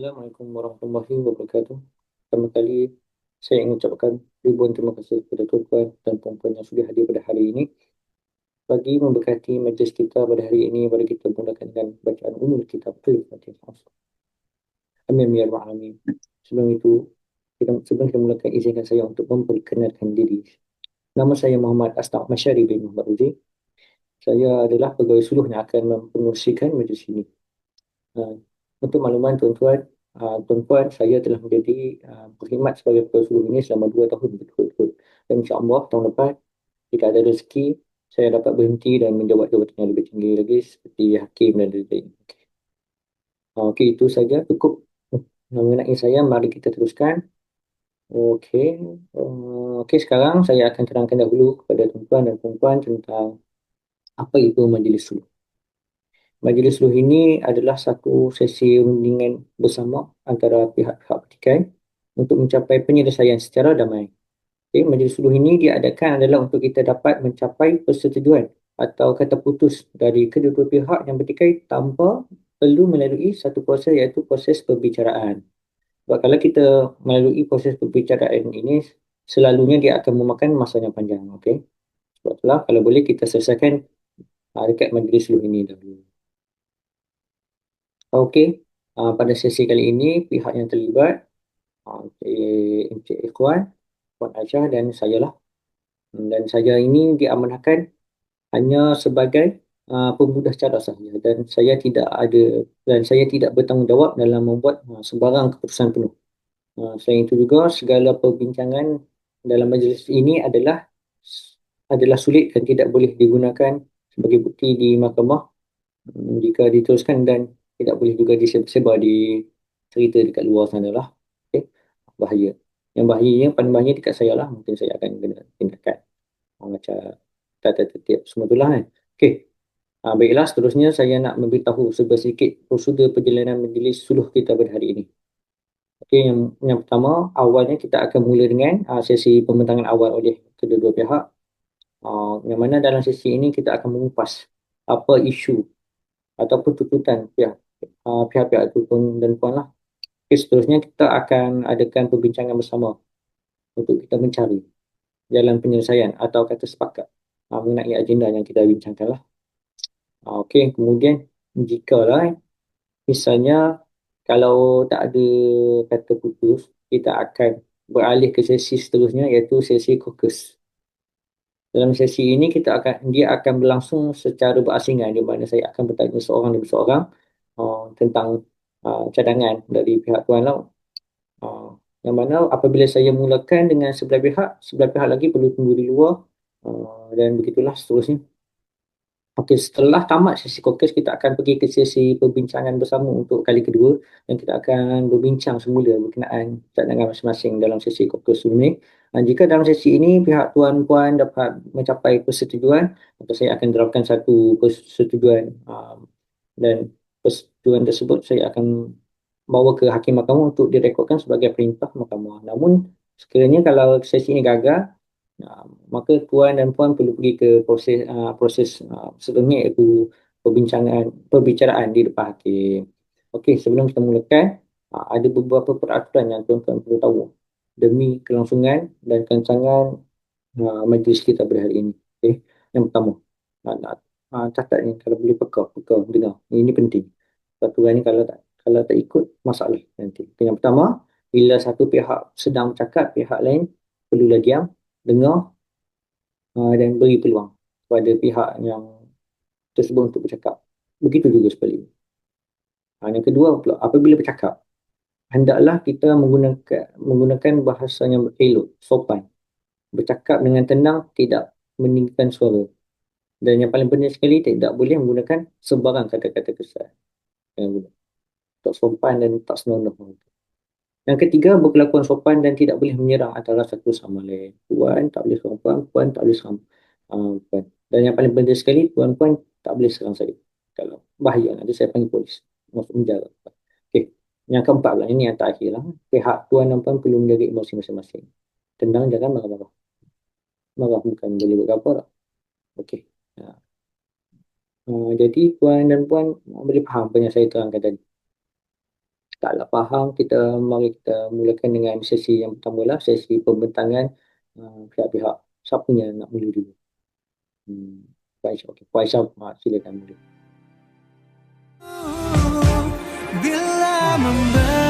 Assalamualaikum warahmatullahi wabarakatuh. Pertama kali saya ingin mengucapkan ribuan terima kasih kepada tuan-tuan dan puan-puan yang sudah hadir pada hari ini. Bagi memberkati majlis kita pada hari ini, mari kita mulakan dengan bacaan kitab Al-Fatihah. Amin ya alamin. Sebelum itu, kita, sebelum kita mulakan izinkan saya untuk memperkenalkan diri. Nama saya Muhammad Astaq Masyari bin Muhammad Uzi. Saya adalah pegawai suluh yang akan mempengurusikan majlis ini. Uh, untuk makluman tuan-tuan, uh, tuan-tuan saya telah menjadi uh, berkhidmat sebagai pegawai suluh ini selama dua tahun betul-betul. Dan insyaAllah tahun depan, jika ada rezeki, saya dapat berhenti dan menjawab jawatan yang lebih tinggi lagi seperti hakim dan lain-lain. Okey, uh, okay, itu saja cukup mengenai saya. Mari kita teruskan. Okey, uh, okey sekarang saya akan terangkan dahulu kepada tuan-tuan dan puan-puan tentang apa itu majlis suluh. Majlis Luh ini adalah satu sesi rundingan bersama antara pihak-pihak petikai untuk mencapai penyelesaian secara damai. Okay, majlis Luh ini diadakan adalah untuk kita dapat mencapai persetujuan atau kata putus dari kedua-dua pihak yang bertikai tanpa perlu melalui satu proses iaitu proses perbicaraan. Sebab kalau kita melalui proses perbicaraan ini, selalunya dia akan memakan masa yang panjang. Okay? Sebab itulah kalau boleh kita selesaikan uh, dekat majlis Luh ini dahulu. Okey, uh, pada sesi kali ini pihak yang terlibat uh, Encik Ikhwan, Puan Aisyah dan saya lah. Dan saya ini diamanahkan hanya sebagai uh, pemudah cara sahaja dan saya tidak ada dan saya tidak bertanggungjawab dalam membuat uh, sebarang keputusan penuh. Uh, selain itu juga segala perbincangan dalam majlis ini adalah adalah sulit dan tidak boleh digunakan sebagai bukti di mahkamah um, jika diteruskan dan tidak boleh juga disebar di cerita dekat luar sana lah. Okay. Bahaya. Yang bahayanya, paling bahaya dekat saya lah. Mungkin saya akan kena tindakan. Ha, macam tata tertib semua tu lah kan. Okay. Ha, baiklah, seterusnya saya nak memberitahu sedikit prosedur perjalanan majlis suluh kita pada hari ini. Okay, yang, yang pertama, awalnya kita akan mula dengan uh, sesi pembentangan awal oleh kedua-dua pihak. Uh, yang mana dalam sesi ini kita akan mengupas apa isu ataupun tuntutan pihak uh, pihak-pihak itu pun dan puan lah. Okay, seterusnya kita akan adakan perbincangan bersama untuk kita mencari jalan penyelesaian atau kata sepakat uh, mengenai agenda yang kita bincangkan lah. Uh, Okey, kemudian jika lah misalnya kalau tak ada kata putus, kita akan beralih ke sesi seterusnya iaitu sesi kokus. Dalam sesi ini kita akan dia akan berlangsung secara berasingan di mana saya akan bertanya seorang demi seorang uh, tentang uh, cadangan dari pihak Tuan Lau. Uh, yang mana apabila saya mulakan dengan sebelah pihak, sebelah pihak lagi perlu tunggu di luar uh, dan begitulah seterusnya. Okey, setelah tamat sesi kokus, kita akan pergi ke sesi perbincangan bersama untuk kali kedua dan kita akan berbincang semula berkenaan cadangan masing-masing dalam sesi kokus ini. Dan jika dalam sesi ini pihak tuan-puan dapat mencapai persetujuan, maka saya akan terapkan satu persetujuan um, dan persetujuan tersebut saya akan bawa ke hakim mahkamah untuk direkodkan sebagai perintah mahkamah. Namun sekiranya kalau sesi ini gagal, uh, maka tuan dan puan perlu pergi ke proses uh, proses uh, sebelumnya iaitu perbincangan perbicaraan di depan hakim. Okey, sebelum kita mulakan, uh, ada beberapa peraturan yang tuan-tuan perlu tahu demi kelangsungan dan kencangan uh, majlis kita pada hari ini. Okey, yang pertama, uh, uh, catat ni kalau boleh peka, peka dengar. Ini penting. Peraturan ni kalau tak kalau tak ikut masalah nanti. Yang pertama, bila satu pihak sedang bercakap, pihak lain perlulah diam, dengar uh, dan beri peluang kepada pihak yang tersebut untuk bercakap. Begitu juga sebaliknya. Uh, yang kedua, apabila bercakap, hendaklah kita menggunakan menggunakan bahasa yang elok, sopan. Bercakap dengan tenang, tidak meninggikan suara. Dan yang paling penting sekali tidak boleh menggunakan sebarang kata-kata kesal. Tak sopan dan tak senonoh. Yang ketiga, berkelakuan sopan dan tidak boleh menyerang antara satu sama lain. Puan tak boleh serang puan, puan tak boleh serang uh, puan. Dan yang paling penting sekali, puan-puan tak boleh serang saya. Kalau bahaya, nanti saya panggil polis. Masuk penjara. Okay. Yang keempat pula, ini yang terakhir lah. Pihak tuan dan puan perlu menjaga emosi masing-masing. Tenang, jangan marah-marah. Marah bukan boleh buat apa lah. Okey. Uh, jadi puan dan puan boleh faham apa yang saya terangkan tadi. taklah faham, kita mari kita mulakan dengan sesi yang pertama lah, sesi pembentangan uh, pihak-pihak. Siapa yang nak mula dulu? Hmm. Aisyah, okay. Puan Aisyah, silakan mula. Bila memberi